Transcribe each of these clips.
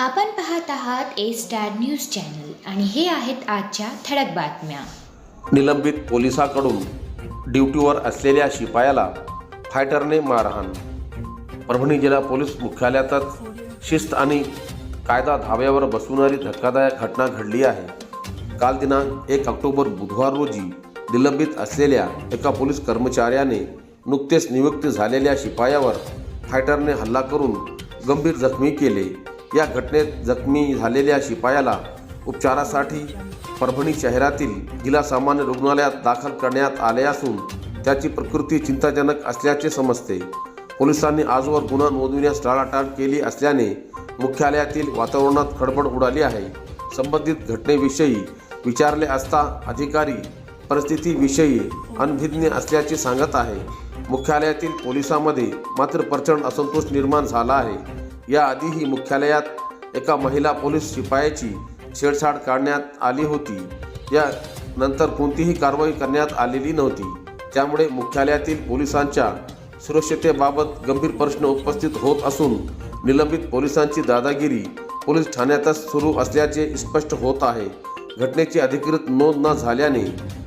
आपण पाहत आहात ए स्टार न्यूज चॅनल आणि हे आहेत आजच्या ठळक बातम्या. निलंबित पोलिसाकडून ड्युटीवर असलेल्या शिपायाला फायटरने मारहाण. परभणी जिल्हा पोलीस मुख्यालयातच शिस्त आणि कायदा धाब्यावर बसवणारी धक्कादायक घटना घडली आहे. काल दिनांक एक ऑक्टोबर बुधवार रोजी निलंबित असलेल्या एका पोलीस कर्मचाऱ्याने नुकतेच नियुक्त झालेल्या शिपायावर फायटरने हल्ला करून गंभीर जखमी केले. या घटनेत जखमी झालेल्या शिपायाला उपचारासाठी परभणी शहरातील जिल्हा सामान्य रुग्णालयात दाखल करण्यात आले असून त्याची प्रकृती चिंताजनक असल्याचे समजते. पोलिसांनी आजवर गुन्हा नोंदविण्यास टाळाटाळ केली असल्याने मुख्यालयातील वातावरणात खडबड उडाली आहे. संबंधित घटनेविषयी विचारले असता अधिकारी परिस्थितीविषयी अनभिज्ञ असल्याचे सांगत आहे. मुख्यालयातील पोलिसांमध्ये मात्र प्रचंड असंतोष निर्माण झाला आहे. याआधीही मुख्यालयात एका महिला पोलीस शिपायाची छेडछाड काढण्यात आली होती. या नंतर कोणतीही कारवाई करण्यात आलेली नव्हती. त्यामुळे मुख्यालयातील पोलिसांच्या सुरक्षतेबाबत गंभीर प्रश्न उपस्थित होत असून निलंबित पोलिसांची दादागिरी पोलीस ठाण्यातच सुरू असल्याचे स्पष्ट होत आहे. घटनेची अधिकृत नोंद न झाल्याने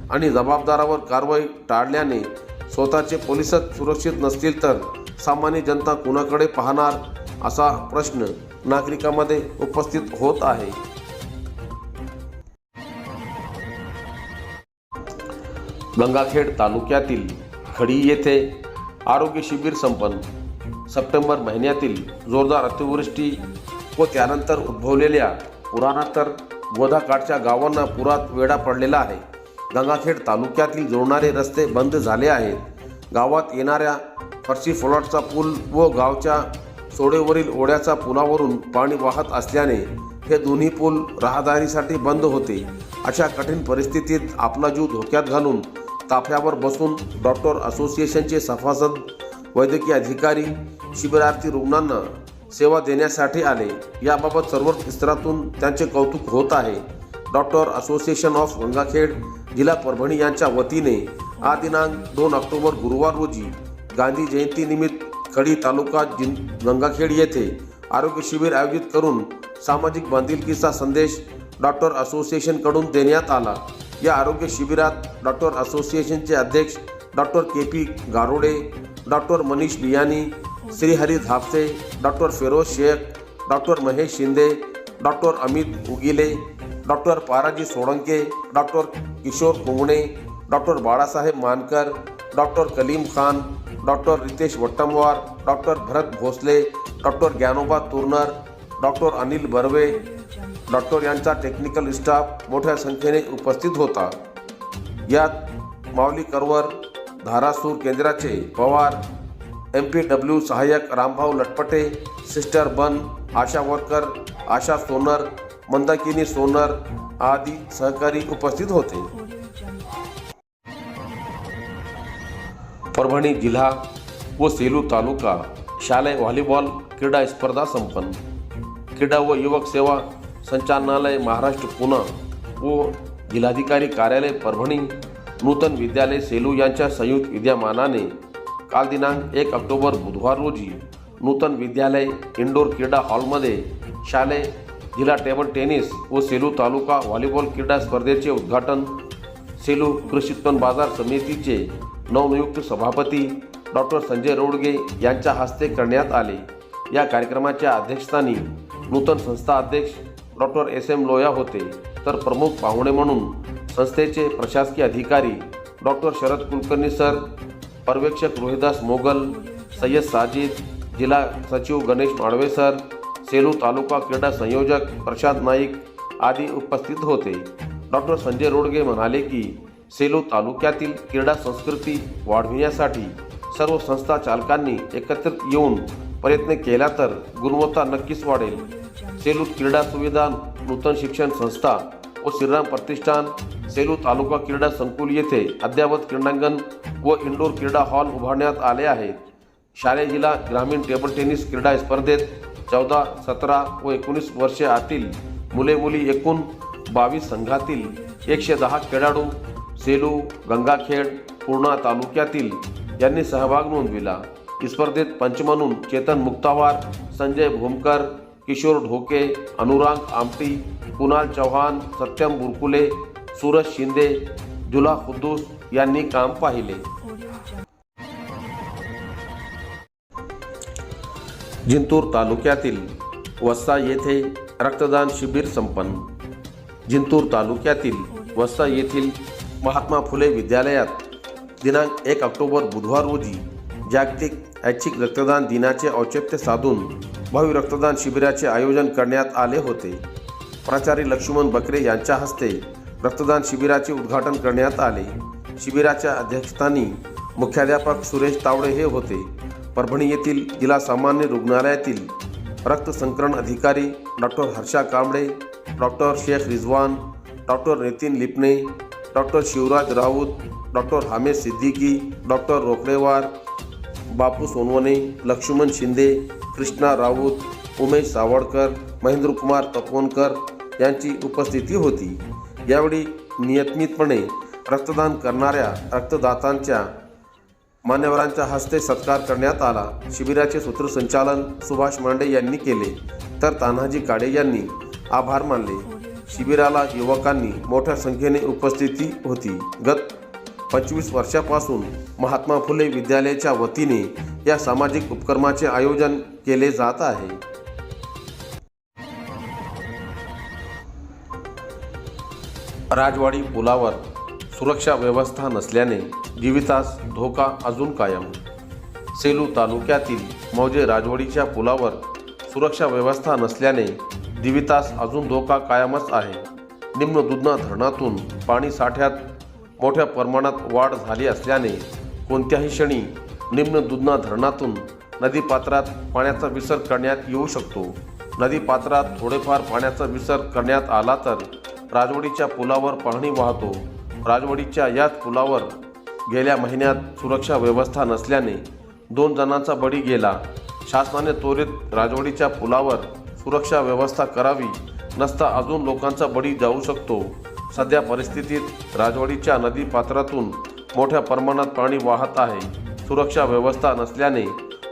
आणि जबाबदारावर कारवाई टाळल्याने स्वतःचे पोलिसच सुरक्षित नसतील तर सामान्य जनता कुणाकडे पाहणार? असा प्रश्न नागरिकांमध्ये उपस्थित होत आहे. गंगाखेड तालुक्यातील खडी येथे आरोग्य शिबिर संपन्न. सप्टेंबर महिन्यातील जोरदार अतिवृष्टी व त्यानंतर उद्भवलेल्या पुरानंतर गोदाकाठच्या गावांना पुरात वेढा पडलेला आहे. गंगाखेड तालुक्यातील जोडणारे रस्ते बंद झाले आहेत. गावात येणाऱ्या फरशी फ्लॉटचा पूल व गावच्या सोडेवरील ओढ्याचा पुलावरून पाणी वाहत असल्याने हे दोन्ही पूल राहदारीसाठी बंद होते. अशा कठीण परिस्थितीत आपला जीव धोक्यात घालून ताफ्यावर बसून डॉक्टर असोसिएशनचे सभासद वैद्यकीय अधिकारी शिबिरार्थी रुग्णांना सेवा देण्यासाठी आले. याबाबत सर्व स्तरातून त्यांचे कौतुक होत आहे. डॉक्टर असोसिएशन ऑफ गंगाखेड जिल्हा परभणी यांच्या वतीने हा दिनांक दोन ऑक्टोबर गुरुवार रोजी गांधी जयंतीनिमित्त खडी तालुका जिन गंगाखेड येथे आरोग्य शिबिर आयोजित करून सामाजिक बांधिलकीचा संदेश डॉक्टर असोसिएशनकडून देण्यात आला. या आरोग्य शिबिरात डॉक्टर असोसिएशनचे अध्यक्ष doctor K P Garode doctor Manish Biyani Shrihari Dhapse doctor Firoz Shaikh doctor Mahesh Shinde doctor Amit Ugile doctor Paraji Solanke doctor Kishor Kungane doctor Balasaheb Mankar doctor Kalim Khan doctor Ritesh Vattamwar doctor Bharat Bhosale doctor Dnyanoba Turnar doctor Anil Barve doctor यांचा technical staff मोठ्या संख्येने उपस्थित होता. यात माऊली करवर धारासूर केंद्राचे Pawar M P W सहाय्यक Rambhau Latpate sister बन आशा worker Asha Sonar Mandakini Sonar आदी सहकारी उपस्थित होते. परभणी जिल्हा व सेलू तालुका शालेय व्हॉलीबॉल क्रीडा स्पर्धा संपन्न. क्रीडा व युवक सेवा संचालनालय महाराष्ट्र पुणे व जिल्हाधिकारी कार्यालय परभणी नूतन विद्यालय सेलू यांच्या संयुक्त विद्यमानाने काल दिनांक एक ऑक्टोबर बुधवार रोजी नूतन विद्यालय इंडोर क्रीडा हॉलमध्ये शालेय जिल्हा टेबल टेनिस व सेलू तालुका व्हॉलीबॉल क्रीडा स्पर्धेचे उद्घाटन सेलू कृषी उत्पन्न बाजार समितीचे नवनियुक्त सभापती डॉक्टर संजय रोडगे यांच्या हस्ते करण्यात आले. या कार्यक्रमाच्या अध्यक्षस्थानी नूतन संस्था अध्यक्ष डॉक्टर एस एम लोया होते. तर प्रमुख पाहुणे म्हणून संस्थेचे प्रशासकीय अधिकारी डॉक्टर शरद कुलकर्णी सर पर्यवेक्षक रोहिदास मोगल सय्यद साजिद जिल्हा सचिव गणेश माळवे सर सेलू तालुका क्रीडा संयोजक प्रशांत नाईक आदी उपस्थित होते. डॉक्टर संजय रोडगे म्हणाले की सेलू तालुक्यातील क्रीडा संस्कृती वाढविण्यासाठी सर्व संस्था चालकांनी एकत्रित येऊन प्रयत्न केला तर गुणवत्ता नक्कीच वाढेल. सेलू क्रीडा सुविधा नूतन शिक्षण संस्था व श्रीराम प्रतिष्ठान सेलू तालुका क्रीडा संकुल येथे अद्ययावत क्रीडांगण व इंडोर क्रीडा हॉल उभारण्यात आले आहेत. शालेय जिल्हा ग्रामीण टेबल टेनिस क्रीडा स्पर्धेत चौदा सतरा व एकोणीस वर्षे आतील मुले मुली एकूण बावीस संघातील एकशे दहा खेळाडू सेलू गंगाखेड पूर्णा तालुक्यातील यांनी सहभाग नोंदविला. स्पर्धेत पंच म्हणून चेतन मुक्तावार संजय भूमकर किशोर ढोके अनुराग आमटी कुणाल चव्हाण सत्यम बुरकुले सूरज शिंदे जुला खुद्दूस यांनी काम पाहिले. जिंतूर तालुक्यातील वस्ता येथे रक्तदान शिबिर संपन्न. जिंतूर तालुक्यातील वस्ता येथील महात्मा फुले विद्यालयात दिनांक एक ऑक्टोबर बुधवार रोजी जागतिक ऐच्छिक रक्तदान दिनाचे औचित्य साधून भव्य रक्तदान शिबिराचे आयोजन करण्यात आले होते. प्राचार्य लक्ष्मण बकरे यांच्या हस्ते रक्तदान शिबिराचे उद्घाटन करण्यात आले. शिबिराच्या अध्यक्षस्थानी मुख्याध्यापक सुरेश तावडे हे होते. परभणी येथील जिल्हा सामान्य रुग्णालयातील रक्त संकलन अधिकारी doctor Harsha Kamble doctor Shaikh Rizwan doctor Nitin Lipane doctor Shivraj Raut doctor Hamed Siddiqui doctor Rokdewar Bapu Sonawane Laxman Shinde Krishna Raut Umesh Savadkar Mahendrakumar Taponkar यांची उपस्थिती होती. यावेळी नियमितपणे रक्तदान करणाऱ्या रक्तदातांच्या मान्यवरांच्या हस्ते सत्कार करण्यात आला. शिबिराचे सूत्रसंचालन सुभाष मांडे यांनी केले. तर तान्हाजी काडे यांनी. आभार मानले. शिबिराला युवकांनी मोठ्या संख्येने उपस्थिती होती. गत पंचवीस वर्षापासून महात्मा फुले विद्यालयाच्या वतीने या सामाजिक उपक्रमाचे आयोजन केले जात आहे. राजवाडी पुलावर सुरक्षा व्यवस्था नसल्याने जीवितास धोका अजून कायम. सेलू तालुक्यातील मौजे राजवाडीच्या पुलावर सुरक्षा व्यवस्था नसल्याने दिवितास अजून धोका कायमच आहे. निम्न दुधना धरणातून पाणी साठ्यात मोठ्या प्रमाणात वाढ झाली असल्याने कोणत्याही क्षणी निम्न दुधना धरणातून नदीपात्रात पाण्याचा विसर्ग करण्यात येऊ शकतो. नदीपात्रात थोडेफार पाण्याचा विसर्ग करण्यात आला तर राजवाडीच्या पुलावर पाणी वाहतो. राजवाडीच्या याच पुलावर गेल्या महिन्यात सुरक्षा व्यवस्था नसल्याने दोन जणांचा बळी गेला. शासनाने त्वरित राजवाडीच्या पुलावर सुरक्षा व्यवस्था करावी नसता अजून लोकांचा बळी जाऊ शकतो. सध्या परिस्थितीत राजवाडीच्या नदीपात्रातून मोठ्या प्रमाणात पाणी वाहत आहे. सुरक्षा व्यवस्था नसल्याने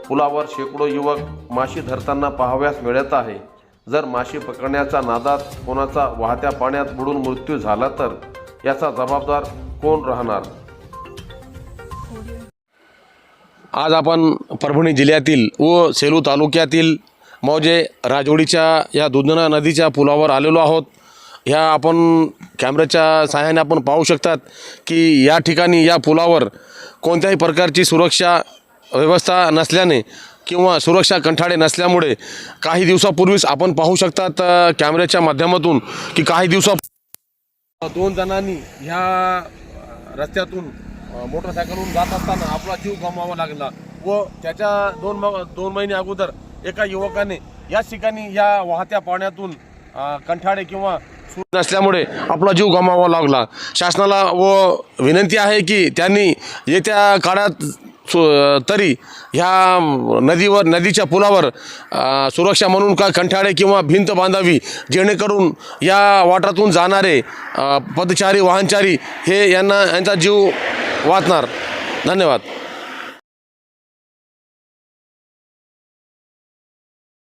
पुलावर शेकडो युवक माशी धरताना पाहाव्यास मिळत आहे. जर माशी पकडण्याच्या नादात कोणाचा वाहत्या पाण्यात बुडून मृत्यू झाला तर याचा जबाबदार कोण राहणार? आज आपण परभणी जिल्ह्यातील व सेलू तालुक्यातील मौजे राजवडीच्या या दुधना नदीच्या पुलावर आलेलो आहोत. ह्या आपण कॅमेऱ्याच्या सहाय्याने आपण पाहू शकतात की या ठिकाणी या पुलावर कोणत्याही प्रकारची सुरक्षा व्यवस्था नसल्याने किंवा सुरक्षा कंठाळे नसल्यामुळे काही दिवसापूर्वीच आपण पाहू शकतात कॅमेऱ्याच्या माध्यमातून की काही दिवसा दोन जणांनी ह्या रस्त्यातून मोटरसायकलवरून जात असताना आपला जीव गमावा लागला व त्याच्या दोन म- दोन महिने अगोदर एका युवकाने याच ठिकाणी या वाहत्या पाण्यातून कंठाळे किंवा नसल्यामुळे आपला जीव गमावा लागला. शासनाला व विनंती आहे की त्यांनी येत्या काळात सु- तरी ह्या नदीवर नदीच्या पुलावर सुरक्षा म्हणून का कंठाळे किंवा भिंत बांधावी जेणेकरून या वाटातून जाणारे पदचारी वाहनचारी हे यांना यांचा जीव वाचणार. धन्यवाद.